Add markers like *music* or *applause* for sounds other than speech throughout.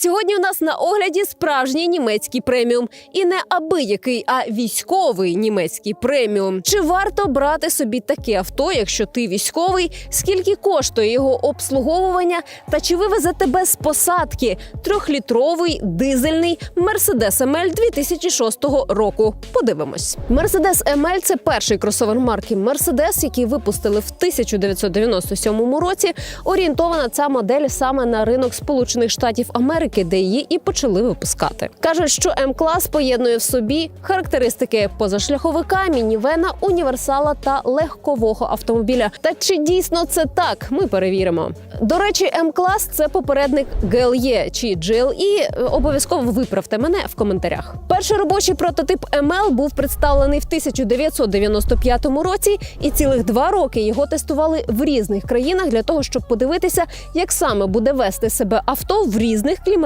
Сьогодні у нас на огляді справжній німецький преміум, і не абиякий, а військовий німецький преміум. Чи варто брати собі таке авто, якщо ти військовий? Скільки коштує його обслуговування? Та чи вивезе тебе з посадки трьохлітровий дизельний Mercedes ML 2006 року? Подивимось. Mercedes ML – це перший кросовер марки Mercedes, який випустили в 1997 році. Орієнтована ця модель саме на ринок Сполучених Штатів Америки, де її і почали випускати. кажуть, що М-клас поєднує в собі характеристики позашляховика, мінівена, універсала та легкового автомобіля. Та чи дійсно це так? Ми перевіримо. До речі, М-клас це попередник GLE чи GLE. Обов'язково виправте мене в коментарях. Перший робочий прототип ML був представлений в 1995 році, і цілих два роки його тестували в різних країнах для того, щоб подивитися, як саме буде вести себе авто в різних кліматичних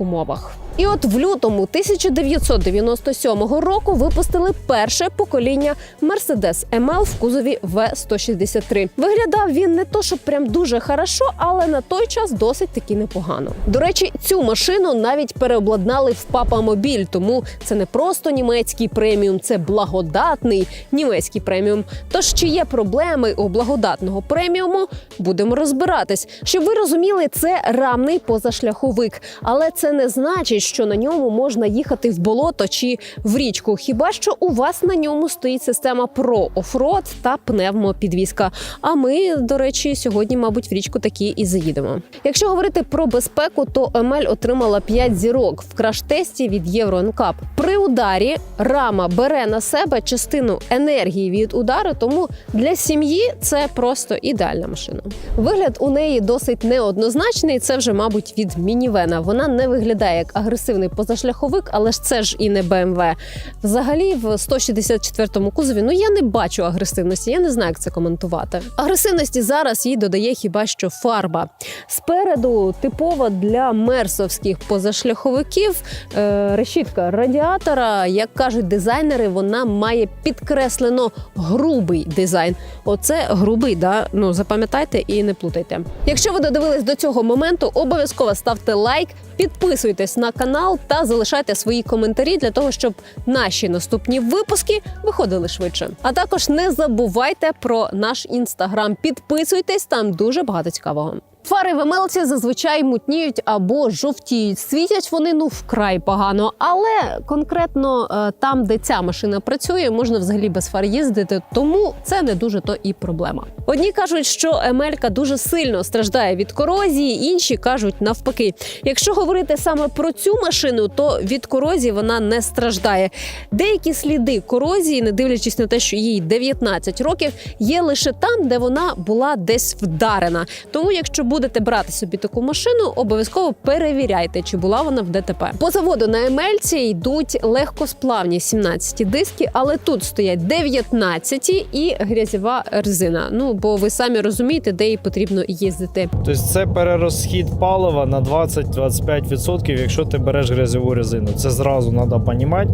умовах. І от в лютому 1997 року випустили перше покоління Mercedes ML в кузові V163. Виглядав він не то, щоб прям дуже хорошо, але на той час досить таки непогано. До речі, цю машину навіть переобладнали в папа-мобіль, тому це не просто німецький преміум, це благодатний німецький преміум. Тож чи є проблеми у благодатного преміуму, будемо розбиратись. Щоб ви розуміли, це рамний позашляховик, але це не значить, що на ньому можна їхати в болото чи в річку. Хіба що у вас на ньому стоїть система Pro Offroad та пневмопідвізка. А ми, до речі, сьогодні, мабуть, в річку такі і заїдемо. Якщо говорити про безпеку, то Емель отримала 5 зірок в краш-тесті від Євро NCAP. При ударі рама бере на себе частину енергії від удару, тому для сім'ї це просто ідеальна машина. Вигляд у неї досить неоднозначний. Це вже, мабуть, від мінівена. Вона не виглядає як агресивний позашляховик, але ж це ж і не BMW. Взагалі, в 164-му кузові ну я не бачу агресивності. Я не знаю, як це коментувати. Агресивності зараз їй додає хіба що фарба. Спереду типова для мерсовських позашляховиків е, решітка радіатора. Як кажуть дизайнери, вона має підкреслено грубий дизайн. Оце грубий, да? Ну запам'ятайте і не плутайте. Якщо ви додивились до цього моменту, обов'язково ставте лайк, підписуйтесь на канал та залишайте свої коментарі для того, щоб наші наступні випуски виходили швидше. А також не забувайте про наш інстаграм. Підписуйтесь, там дуже багато цікавого. Фари в Емелці зазвичай мутніють або жовтіють. Світять вони ну вкрай погано, але конкретно е, там, де ця машина працює, можна взагалі без фар їздити, тому це не дуже то і проблема. Одні кажуть, що Емелька дуже сильно страждає від корозії, інші кажуть навпаки. Якщо говорити саме про цю машину, то від корозії вона не страждає. Деякі сліди корозії, не дивлячись на те, що їй 19 років, є лише там, де вона була десь вдарена. Тому, якщо будете брати собі таку машину, обов'язково перевіряйте, чи була вона в ДТП. По заводу на Емельці йдуть легкосплавні 17 диски, але тут стоять 19 і грязєва резина. Ну бо ви самі розумієте, де їй потрібно їздити. Тобто це перерозхід палива на 20-25%, якщо ти береш грязьову резину. Це зразу треба розуміти.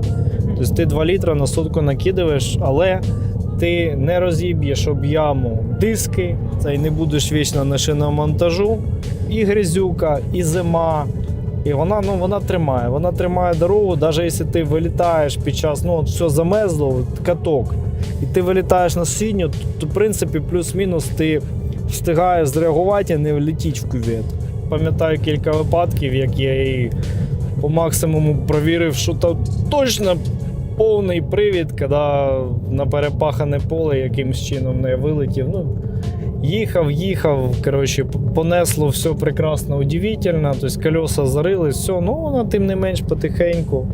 Тобто ти 2 літра на сутку накидаєш, але ти не розіб'єш об яму диски, це і не будеш вічно на шиномонтажу, і грязюка, і зима. І вона ну вона тримає. Вона тримає дорогу, навіть якщо ти вилітаєш під час, ну все замезло, каток, і ти вилітаєш на синю, то, то в принципі плюс-мінус ти встигаєш зреагувати, а не влетіть в кювет. Пам'ятаю кілька випадків, як я її по максимуму провірив, що там точно повний привід, коли на перепахане поле якимсь чином не вилетів. Ну, їхав, їхав, коротше, понесло все прекрасно, удивительно, тобто колеса зарились, все, ну вона тим не менш потихеньку.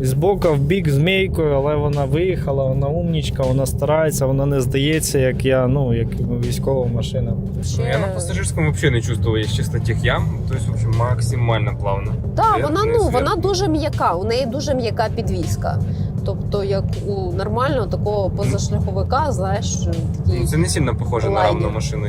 З бока в бік змійкою, але вона виїхала, вона умнічка, вона старається, вона не здається, як я, ну, як військова машина. Ну, Я на пассажирском вообще не чувствовал, если честно, тех ям. То есть, в общем, максимально плавно. Так, вона ну вона дуже м'яка. У неї дуже м'яка підвізка. Тобто, як у нормального такого позашляховика, знаєш, такий Ну, це не сильно похоже на Лайнер. равную машину.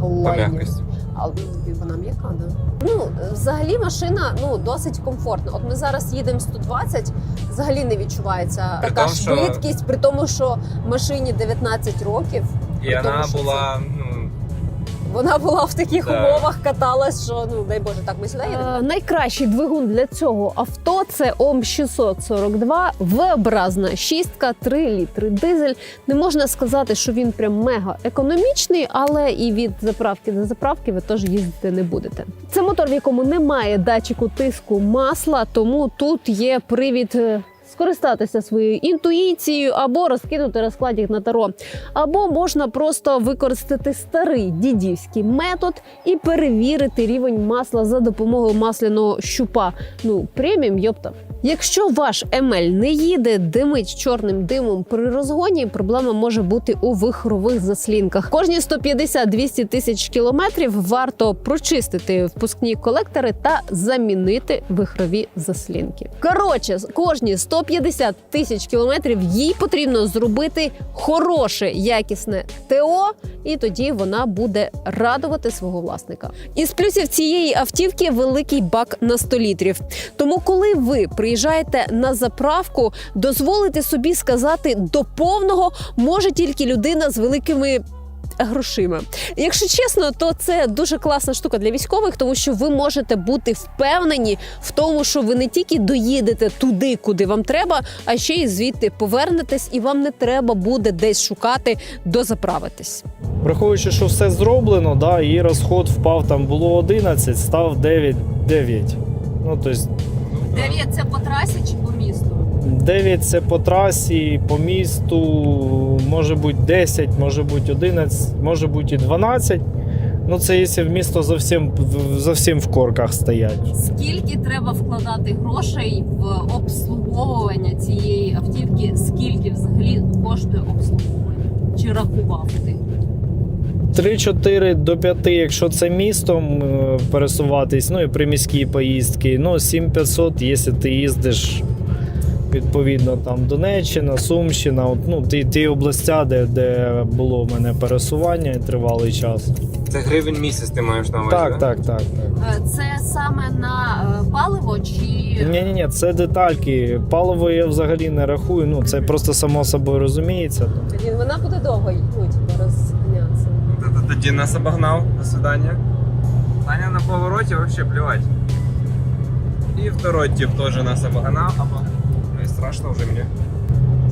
По лайнер. мягкости. Але вона м'яка, да. Ну, взагалі машина ну, досить комфортна. От ми зараз їдемо 120, взагалі не відчувається При така тому, що- швидкість, при тому, що машині 19 років. И При тому, що была, ну, вона була в таких Да. умовах, каталась, що ну дай Боже, так ми сюди їдемо. найкращий двигун для цього авто це ОМ 642 V-образна шістка, 3 літри дизель. Не можна сказати, що він прям мега економічний, але і від заправки до заправки ви теж їздити не будете. Це мотор, в якому немає датчику тиску масла, тому тут є привід. Скористатися своєю інтуїцією або розкинути розкладів на таро, або можна просто використати старий дідівський метод і перевірити рівень масла за допомогою масляного щупа. Ну преміум йопта. Якщо ваш емель не їде, димить чорним димом при розгоні, проблема може бути у вихрових заслінках. Кожні 150-200 тисяч кілометрів варто прочистити впускні колектори та замінити вихрові заслінки. Коротше, кожні 150 тисяч кілометрів їй потрібно зробити хороше якісне ТО, і тоді вона буде радувати свого власника. Із плюсів цієї автівки великий бак на 100 літрів. Тому, коли ви приїжджаєте на заправку, дозволити собі сказати до повного може тільки людина з великими. Грошима, якщо чесно, то це дуже класна штука для військових, тому що ви можете бути впевнені в тому, що ви не тільки доїдете туди, куди вам треба, а ще й звідти повернетесь, і вам не треба буде десь шукати дозаправитись. Враховуючи, що все зроблено, да, її розход впав, там було 11, став 9, 9. Ну, тобто Дев'ять це по трасі чи по місту? 9 це по трасі, по місту, може бути 10, може бути 11, може бути і 12. Ну, це якщо в місто зовсім, зовсім в корках стоять. Скільки треба вкладати грошей в обслуговування цієї автівки? Скільки взагалі коштує обслуговування? Чи рахував ти? 3-4 до 5, якщо це містом е, пересуватись, ну і приміські поїздки. Ну, 7500, якщо ти їздиш. Відповідно, там Донеччина, Сумщина, от, ну, ті, ті областя, де, де було в мене пересування і тривалий час. Це гривень місяць ти маєш на увазі, Так, да? так, так, так. Це саме на е, паливо чи Ні, ні, ні, це детальки. Паливо я взагалі не рахую. Ну це просто само собою розуміється. вона буде довго. Т- Тоді нас обогнав. До свидання. Таня на повороті вообще плевать. І второй тип тоже нас обогнав. Обо... Ой, страшно вже мені.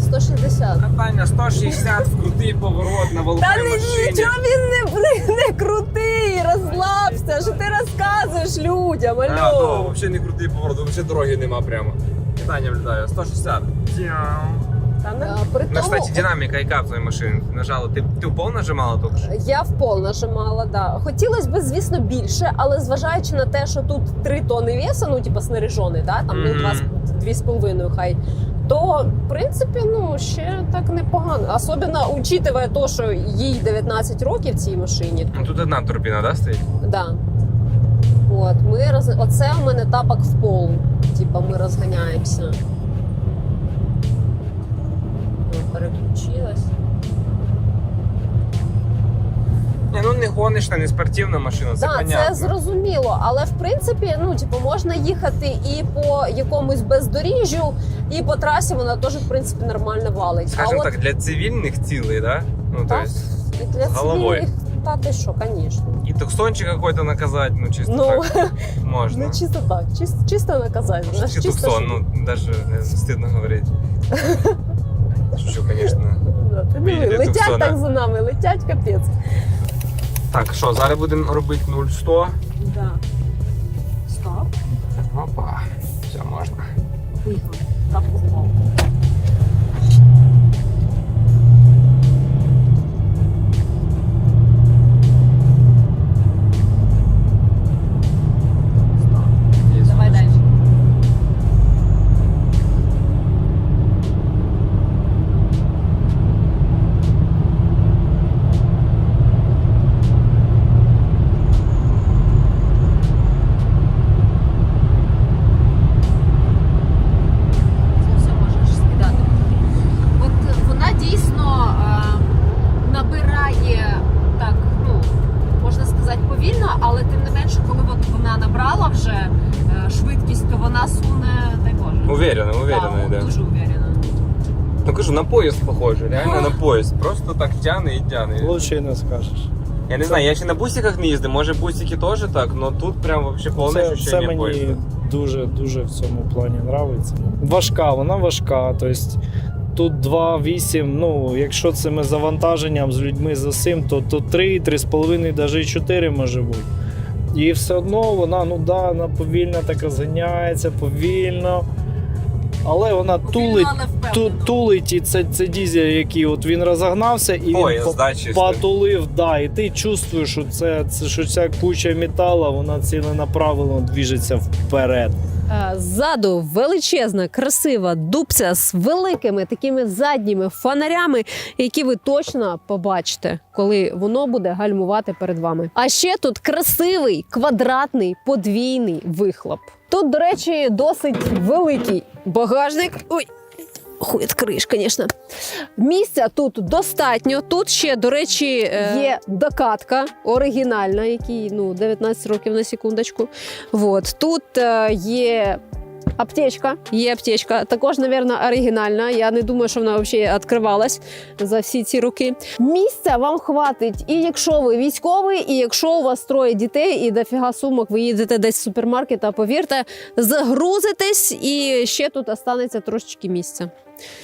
160. А Таня 160 в *laughs* крутий поворот на волковій Та не машині. нічого він не, не крутий, розслабся, що ти розказуєш людям, А, ну, взагалі не крутий поворот, взагалі дороги нема прямо. І Таня влітає, 160. А, При Ну, тому, кстати, динаміка яка в твоїй машині? Нажала. Ти, ти в пол нажимала тільки що? Я в пол нажимала, да. Хотілося б, звісно, більше, але зважаючи на те, що тут 3 тони веса, ну, типу, снаряжений, да, там ну, Мгм. два з- дві з половиною хай. То, в принципі, ну, ще так непогано. Особливо учитывая то, що їй 19 років цій машині. Ну, тут одна турбіна, да, стоїть? Да. От, ми роз... Оце у мене тапок в пол. Типа ми розганяємося. Переключилась. Ні, ну не гоночна, не спортивна машина, це Так, понятно. це зрозуміло, але в принципі, ну типу, можна їхати і по якомусь бездоріжжю, і по трасі вона теж в принципі нормально валить. Скажем а так, для цивільних цілей, да? Ну, Так. от і для головою. цивільних, та ти що, звісно. и туксончик какой-то наказать, ну, чисто Ну, так *laughs* можно. не чисто так, чисто, чисто Наш такое чисто, туксон, ну, даже э, стыдно говорить. *laughs* Шучу, звісно. Летять так за нами, летять капець. Так, що, зараз будемо робити 0-100. Да. Стоп. Опа, все, можна. Поїхали. Так поїзд. Просто так тяне і тяне. Лучше і не скажеш. Я не знаю, я ще на бусиках не їздив, може бусики теж так, але тут прям вообще повне Це, це ощущення мені дуже дуже в цьому плані подобається. Важка, вона важка. Тобто тут 2,8, ну, якщо цими завантаженням з людьми за сим, то, то 3, 3,5, навіть 4 може бути. І все одно вона, ну да, вона повільно така зганяється, повільно. Але вона тулить, ту, тулить і це, це дізель, який от він розогнався і Поїзд, він да, чисто. потулив, да, і ти чувствуєш, що це, це що ця куча металу, вона ціленаправленно двіжиться вперед. Е, Ззаду величезна, красива дубця з великими такими задніми фонарями, які ви точно побачите, коли воно буде гальмувати перед вами. А ще тут красивий квадратний подвійний вихлоп. Тут, до речі, досить великий багажник. Ой. Хуй криш, звісно. Місця тут достатньо. Тут ще, до речі, е, є докатка оригінальна, якій ну 19 років на секундочку. От. Тут е, є аптечка, є аптечка. Також, мабуть, оригінальна. Я не думаю, що вона взагалі відкривалась за всі ці роки. Місця вам хватить, і якщо ви військовий, і якщо у вас троє дітей, і дофіга сумок, ви їдете десь в супермаркет, а повірте, загрузитесь, і ще тут останеться трошечки місця.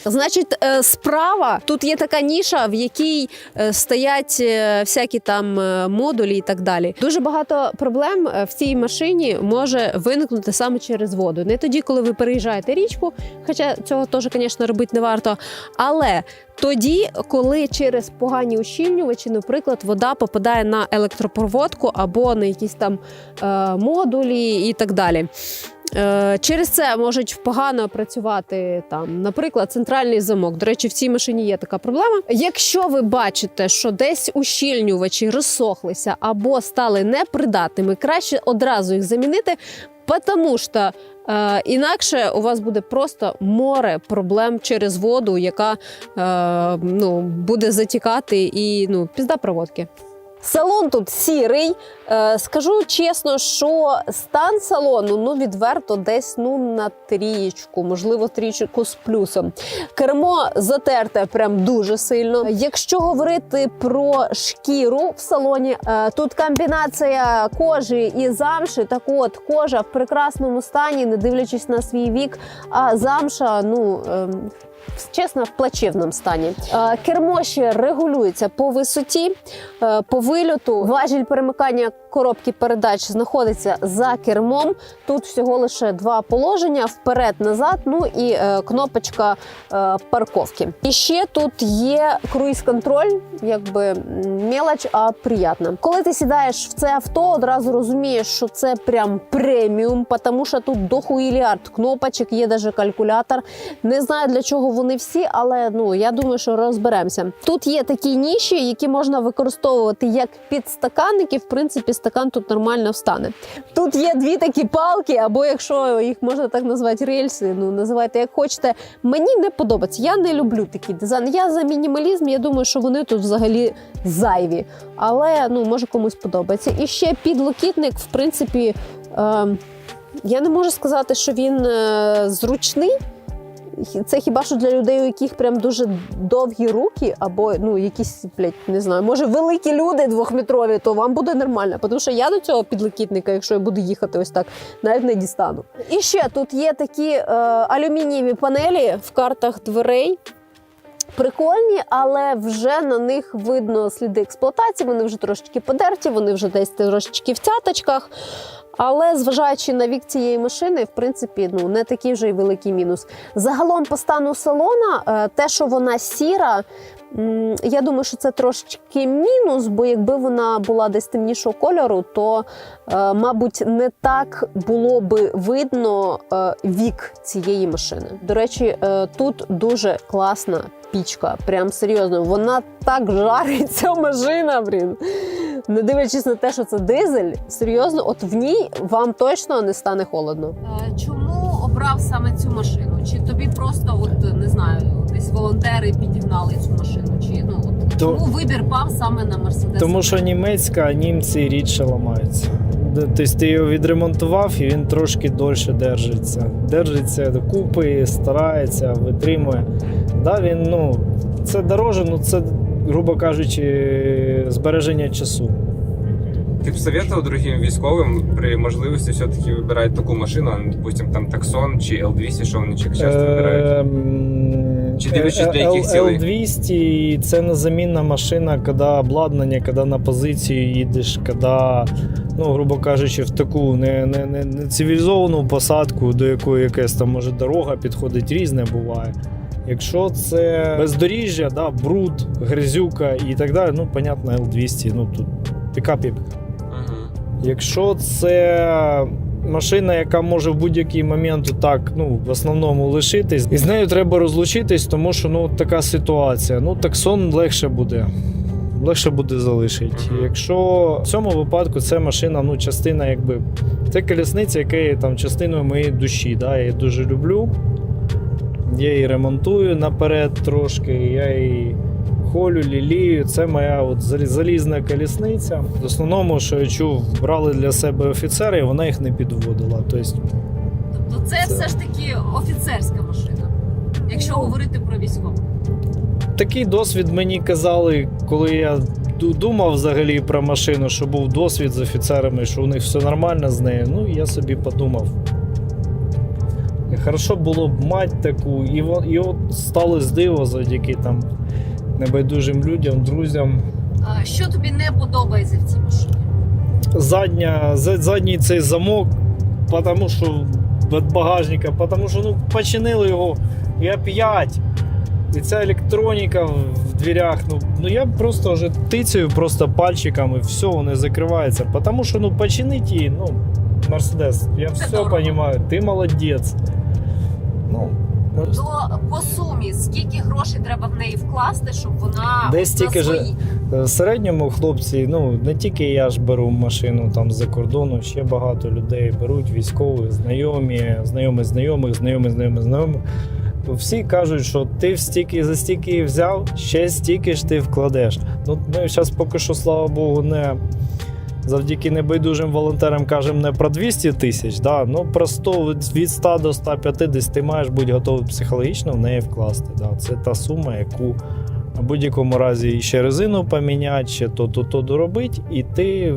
Значить, е, справа тут є така ніша, в якій е, стоять е, всякі там модулі і так далі. Дуже багато проблем в цій машині може виникнути саме через воду. Не тоді, коли ви переїжджаєте річку, хоча цього теж, звісно, робити не варто. Але тоді, коли через погані ущільнювачі, наприклад, вода попадає на електропроводку або на якісь там модулі і так далі. Е, Через це можуть погано працювати там, наприклад, центральний замок. До речі, в цій машині є така проблема. Якщо ви бачите, що десь ущільнювачі розсохлися або стали непридатними, краще одразу їх замінити, тому що е, інакше у вас буде просто море проблем через воду, яка е, ну, буде затікати і ну, пізда проводки. Салон тут сірий. Е, скажу чесно, що стан салону ну відверто десь ну на трієчку, можливо, трієчку з плюсом. Кермо затерте прям дуже сильно. Якщо говорити про шкіру в салоні, е, тут комбінація кожи і замши. Так от кожа в прекрасному стані, не дивлячись на свій вік, а замша, ну. Чесно, в плачевному стані. Е, Кермо ще регулюється по висоті, е, по вильоту. Важіль перемикання коробки передач знаходиться за кермом. Тут всього лише два положення: вперед-назад, ну і е, кнопочка е, парковки. І ще тут є круїз-контроль, якби мелоч, а приємна. Коли ти сідаєш в це авто, одразу розумієш, що це прям преміум, тому що тут дохуїліард кнопочок, є навіть калькулятор. Не знаю для чого вони всі, але ну я думаю, що розберемося. Тут є такі ніші, які можна використовувати як підстаканники. В принципі, стакан тут нормально встане. Тут є дві такі палки, або якщо їх можна так назвати рельси, ну називайте як хочете. Мені не подобається. Я не люблю такий дизайн. Я за мінімалізм. Я думаю, що вони тут взагалі зайві. Але ну може комусь подобається. І ще підлокітник, в принципі. Е- я не можу сказати, що він е, зручний. Це хіба що для людей, у яких прям дуже довгі руки, або ну якісь, блядь, не знаю, може великі люди двохметрові, то вам буде нормально. Тому що я до цього підлокітника, якщо я буду їхати ось так, навіть не дістану. І ще тут є такі е, алюмінієві панелі в картах дверей. Прикольні, але вже на них видно сліди експлуатації. Вони вже трошечки подерті, вони вже десь трошечки в цяточках. Але зважаючи на вік цієї машини, в принципі, ну не такий вже й великий мінус. Загалом по стану салона, е, те, що вона сіра, я думаю, що це трошечки мінус, бо якби вона була десь темнішого кольору, то, е, мабуть, не так було би видно е, вік цієї машини. До речі, тут дуже класна пічка. Прям серйозно, вона так жарить ця *laughs* машина, блін. Не дивлячись на те, що це дизель, серйозно, от в ній вам точно не стане холодно. Чому обрав саме цю машину? Чи тобі просто, от не знаю, десь волонтери підігнали цю машину? Чи ну от То- чому вибір пав саме на Мерседес? Тому що німецька, а німці рідше ламаються. Тобто ти його відремонтував і він трошки дольше держиться. Держиться докупи, старається, витримує. Да, він, ну, це дороже, ну це грубо кажучи, збереження часу. Ты бы советовал другим військовим при можливості все-таки вибирати таку машину, а, допустим, там Таксон чи L200, що вони часто вибирають? Чи дивлячись, для L- яких цілей? L200 це незамінна машина, коли обладнання, коли на позицію їдеш, коли, ну, грубо кажучи, в таку не, не, не, не цивілізовану посадку, до якої якась там може дорога підходить, різне буває. Якщо це бездоріжжя, да, бруд, грязюка і так далі, ну, понятно, L200, ну тут пікап є Мгм. Якщо це машина, яка може в будь-який момент так, ну, в основному лишитись, і з нею треба розлучитись, тому що ну, така ситуація. Ну, таксон легше буде. Легше буде залишити. Якщо в цьому випадку це машина, ну, частина, якби. Це колісниця, яка є там частиною моєї душі. Да? Я її дуже люблю. Я її ремонтую наперед трошки, я її холю, лілію. Це моя от залізна колісниця. В основному, що я чув, брали для себе офіцери, і вона їх не підводила. Тобто, Тобто це, Це- все ж таки офіцерська машина, якщо говорити про військову. такий досвід мені казали, коли я думав взагалі про машину, що був досвід з офіцерами, що у них все нормально з нею. Ну, я собі подумав. Хорошо було б мати таку, і, і от стало диво завдяки там небайдужим людям, друзям. А, Що тобі не подобається в цій машині? задня, за- задній цей замок, тому що від багажника, тому що ну, починили його я 5. І ця електроніка в дверях. Ну, ну я просто вже тицяю просто пальчиком і все, вони закриваються. Тому що ну, починить її, ну, Мерседес, я Це все розумію, ти молодець. Ну, То по сумі, скільки грошей треба в неї вкласти, щоб вона Десь тільки ж- свої... В середньому хлопці, ну не тільки я ж беру машину там з-за кордону, ще багато людей беруть військових, знайомі, знайомі знайомих, знайомі знайомих знайомих. Всі кажуть, що ти стільки за стільки взяв, ще стільки ж ти вкладеш. Ну ми зараз поки що, слава Богу, не завдяки небайдужим волонтерам кажемо не про 200 тисяч, да, ну про 100, від- від 100 до 150 ти маєш бути готовий психологічно в неї вкласти. Да. Це та сума, яку в будь-якому разі ще резину поміняти, ще то, то, то доробити, і ти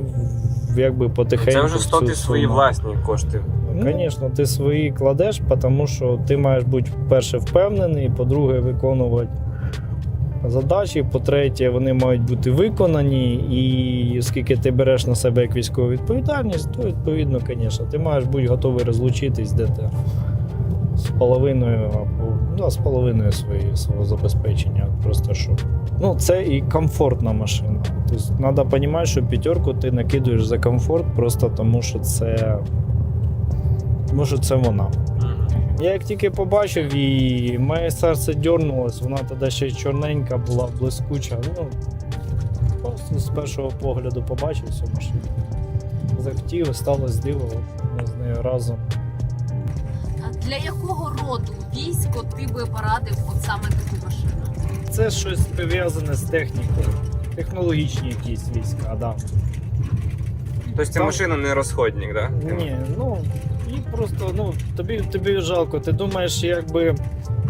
якби потихеньку. Це вже цю 100 ти свої власні кошти. Ну, Звісно, ти свої кладеш, тому що ти маєш бути, по-перше, впевнений, по-друге, виконувати задачі. По-третє, вони мають бути виконані, і оскільки ти береш на себе як військову відповідальність, то відповідно, звісно, ти маєш бути готовий розлучитись де ти з половиною або ну, з половиною своєї свого забезпечення. Просто що. Ну, це і комфортна машина. Тобто, треба розуміти, що п'ятерку ти накидуєш за комфорт, просто тому що це. Тому що це вона. Я як тільки побачив і моє серце дьорнулось, вона тоді ще й чорненька була, блискуча. Ну, просто з першого погляду побачив цю машину. Захотів, сталося диво, ми з нею разом. Для якого роду військо ти би порадив от саме таку машину? Це щось пов'язане з технікою. Технологічні якісь війська, да. Тобто ця Там- машина не розходник, да? Ні, ну і просто ну тобі тобі жалко. Ти думаєш, якби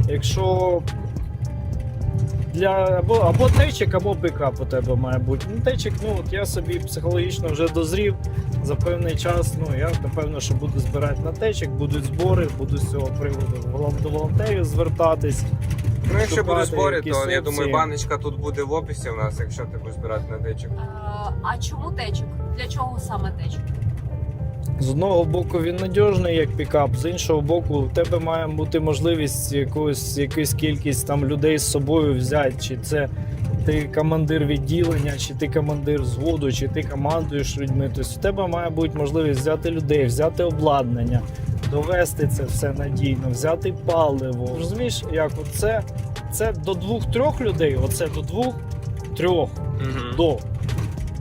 якщо для або, або течик, або пікап у тебе має бути. Ну, течик, ну от я собі психологічно вже дозрів за певний час. Ну я напевно, що буду збирати на течик, будуть збори, буду з цього приводу волон- до волонтерів звертатись. Ну, якщо будуть збори, то я думаю, баночка тут буде в описі у нас, якщо ти будеш збирати на дечик. А, а чому течик? Для чого саме течик? З одного боку він надіжний як пікап, з іншого боку, у тебе має бути можливість якусь якусь кількість там людей з собою взяти. Чи це ти командир відділення, чи ти командир взводу, чи ти командуєш людьми. Тобто у тебе має бути можливість взяти людей, взяти обладнання, довести це все надійно, взяти паливо. Розумієш, як це, це до двох-трьох людей, оце до двох-трьох Угу. до.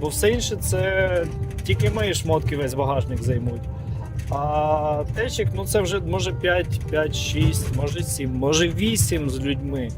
Бо все інше це тільки мої шмотки весь багажник займуть. А течик, ну це вже може 5, 5, 6, може 7, може 8 з людьми.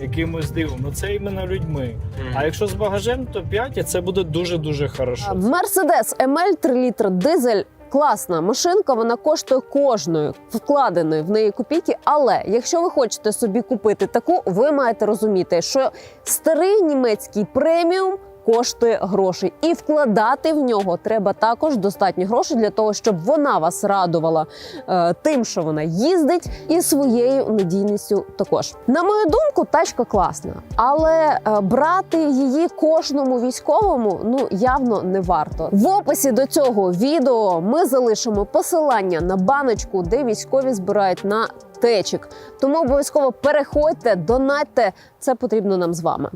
Якимось дивом. Ну це іменно людьми. А якщо з багажем, то 5, і це буде дуже-дуже хорошо. Мерседес ML 3 літр дизель класна машинка, вона коштує кожної вкладеної в неї копійки. Але якщо ви хочете собі купити таку, ви маєте розуміти, що старий німецький преміум. Коштує грошей, і вкладати в нього треба також достатньо грошей для того, щоб вона вас радувала е, тим, що вона їздить, і своєю надійністю також. На мою думку, тачка класна, але е, брати її кожному військовому ну явно не варто. В описі до цього відео ми залишимо посилання на баночку, де військові збирають на течик. Тому обов'язково переходьте, донатьте. Це потрібно нам з вами.